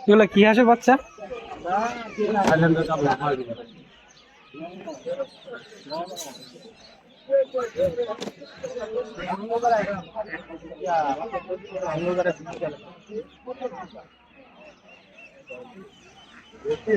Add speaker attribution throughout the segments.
Speaker 1: এগুলো কি হাঁসের বাচ্চা?
Speaker 2: দেখছি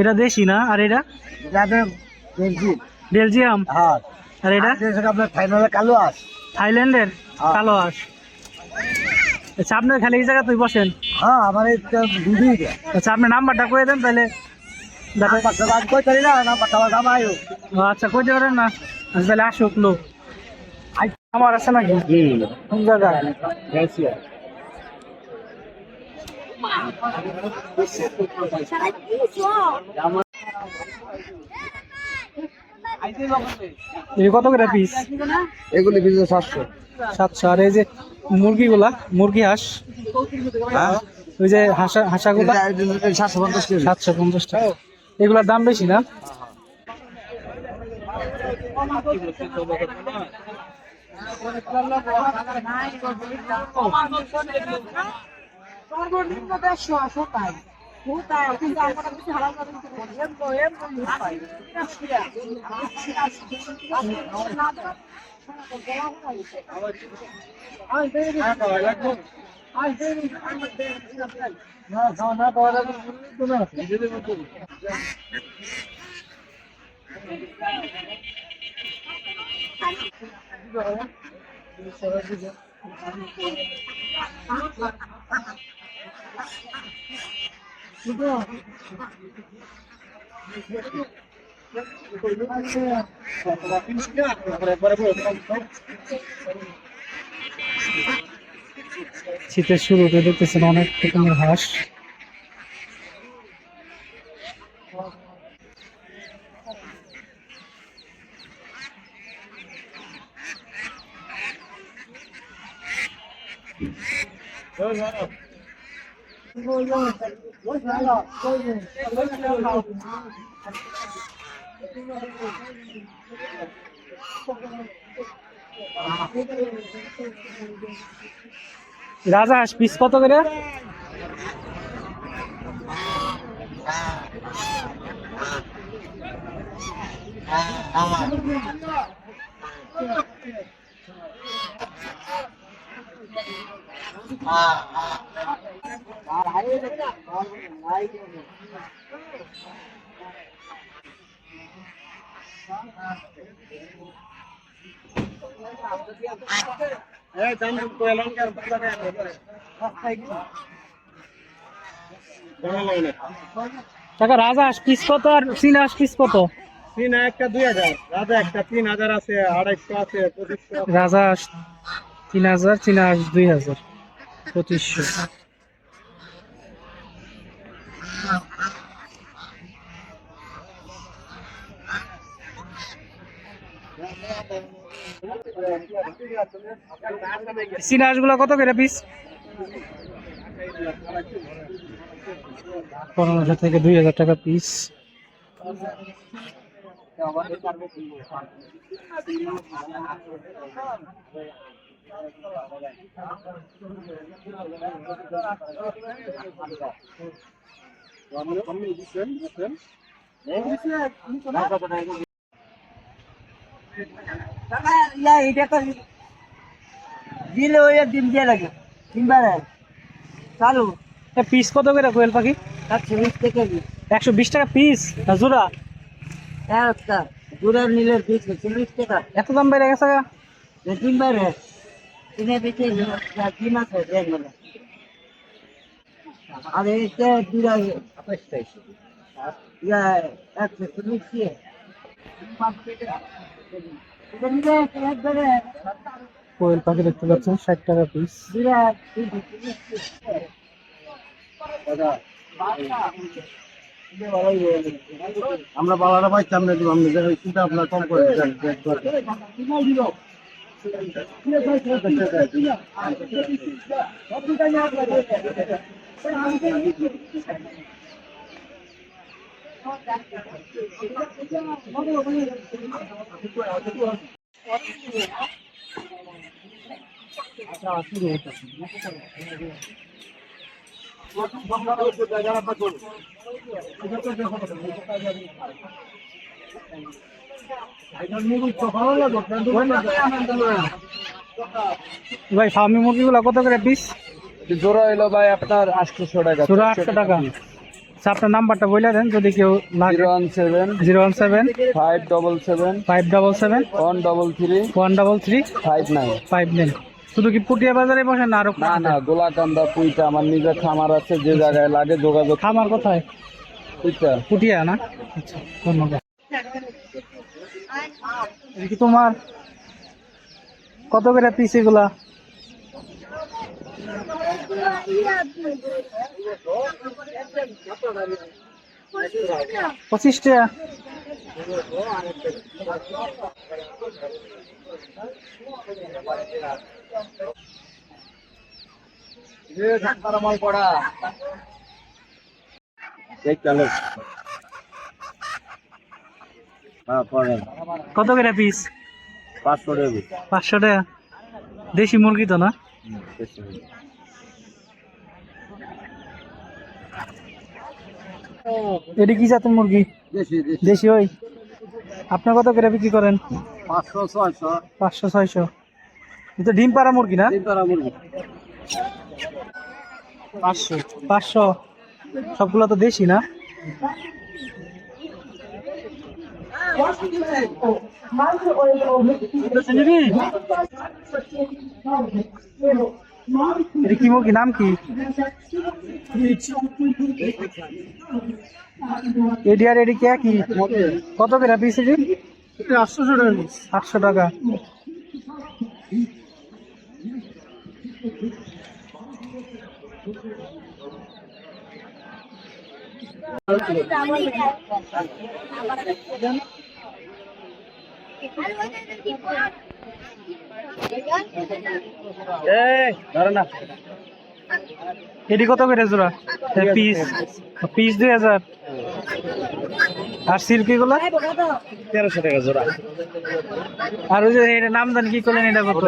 Speaker 1: এটা দেশি না? আর এটা? বেলজিয়াম।
Speaker 2: হ্যাঁ।
Speaker 1: আর এটা?
Speaker 2: ফাইনালে কালো আস
Speaker 1: থাইল্যান্ডের কালো হাঁস আচ্ছা আপনার খালি এই জায়গা তুই বসেন।
Speaker 2: হ্যাঁ আমার
Speaker 1: আচ্ছা আপনার নাম্বারটা করে দেন তাহলে? আচ্ছা কইতে পারেন না? আচ্ছা তাহলে আসুক লোক। আমার আছে নাকি? কোন জায়গা এই কত করে পিস
Speaker 2: এগুলি বিজনেস সাতশো।
Speaker 1: সাতশো। আর এই যে মুরগিগুলা মুরগি হাঁস?
Speaker 2: হ্যাঁ?
Speaker 1: ওই যে হাঁসা হাঁসাগুলা?
Speaker 2: সাতশো পঞ্চাশ
Speaker 1: সাতশো পঞ্চাশ টাকা। এগুলোর দাম বেশি না?
Speaker 3: সর্বনিম্ন দেড়শো আমরা বেশি হারাম
Speaker 1: শীতের শুরুতে দেখতেছেন অনেক রকমের হাঁস রাজা হাঁস পিস কত করে? টাকা রাজা পিস কত আর চীনা পিস কত?
Speaker 2: তিন একটা দুই হাজার রাজা একটা তিন হাজার আছে আড়াইশো আছে
Speaker 1: রাজা তিন হাজার চীনা দুই হাজার পঁচিশশো। চীনা হাঁসগুলো কত করে পিস পনেরোশো থেকে দুই হাজার টাকা পিস
Speaker 2: দিলে ওই ডিম দিয়ে লাগে তিনবার চালু।
Speaker 1: পিস কত করে কোয়েল পাখি?
Speaker 2: একশো বিশ থেকে
Speaker 1: একশো বিশ টাকা পিস না জোড়া?
Speaker 2: একটা দুরার নিলে বিশ চল্লিশ টাকা।
Speaker 1: এত দাম বেড়ে গেছে গা?
Speaker 2: তিনবার তিনে বেশি ডিম আছে আর এটা দুরা ইয়া একশো চল্লিশ দিয়ে। এটা নিলে একবারে
Speaker 1: কোয়েল পাখি দেখতে পাচ্ছেন ষাট টাকা পিস
Speaker 2: আমরা বাবারা পাইছি আমরা দিব আমরা চিন্তা আপনার কম করে
Speaker 1: ভাই ফার্মি মুরগিগুলো কত করে পিস
Speaker 4: জোড়া এলো ভাই আপনার আটশোশো টাকা
Speaker 1: আটশো টাকা। আচ্ছা আপনার নাম্বারটা বলে দেন যদি কেউ
Speaker 4: zero one seven
Speaker 1: zero one seven
Speaker 4: five double seven
Speaker 1: five double seven
Speaker 4: one double three
Speaker 1: one double three
Speaker 4: five nine.
Speaker 1: Five nine. শুধু কি পুটিয়া বাজারে বসেন না আরও
Speaker 4: না না গোলাকান্দা পুইটা আমার নিজের খামার আছে যে জায়গায় লাগে যোগাযোগ
Speaker 1: খামার কোথায়?
Speaker 4: পুইটা।
Speaker 1: পুটিয়া না? আচ্ছা ধন্যবাদ। কি তোমার? কত করে পিস এগুলা? পঁচিশ টাকা।
Speaker 4: মাল পড়া। এক চালো হ্যাঁ
Speaker 1: কত করে পিস
Speaker 4: পাঁচশো টাকা।
Speaker 1: পাঁচশো টাকা। দেশি মুরগি তো না? এটা কি জাতের মুরগি?
Speaker 4: দেশি
Speaker 1: ওই? আপনার কত করে বিক্রি করেন?
Speaker 4: পাঁচশো ছয়শো।
Speaker 1: পাঁচশো ছয়শো। এটা ডিম পাড়া মুরগি না?
Speaker 4: মুরগি।
Speaker 1: পাঁচশো পাঁচশো। সবগুলো তো দেশি না? কি মুরগি? নাম কি? এডি আর এডি কে কি কত করে পিস এডি আটশো টাকা আটশো টাকা।
Speaker 4: ধরে না।
Speaker 1: এডি কত করে জোড়া? পিস। পিস দুই হাজার। আর সিল্কি গুলা
Speaker 4: তেরোশো টাকা জোড়া।
Speaker 1: আর ওই যে এটা নাম জানি কি করলেন এটা কত?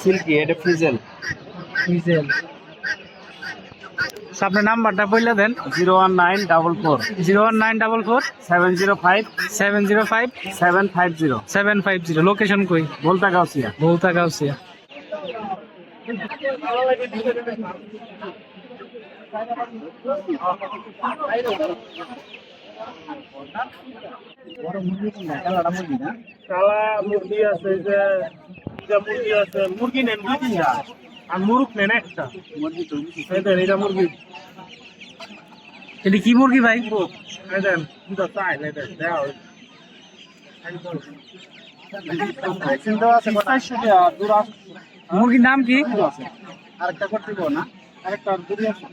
Speaker 4: সিল্কি এটা ফ্রিজেল।
Speaker 1: ডিজেল আপনার নাম্বারটা বললে দেন।
Speaker 4: Zero one nine double four.
Speaker 1: Zero one nine double four.
Speaker 4: Seven zero five.
Speaker 1: Seven zero five.
Speaker 4: Seven five zero.
Speaker 1: Seven five zero. Location কই?
Speaker 4: বলতা গাউসিয়া
Speaker 1: বলতা গাউসিয়া
Speaker 4: কালা মুরগি আছে যে এটা মুরগি আছে মুরগি নেন দুই আর মুরগ নেন একটা। মুরগি তো এটা মুরগি।
Speaker 1: এটা কি মুরগি ভাই?
Speaker 4: দেন দুটো চাই এই দেন দাও চিন্তা আছে দূর
Speaker 1: মুরগির নাম কি?
Speaker 4: আরেকটা করতে পারব না। আরেকটা যদি আসুন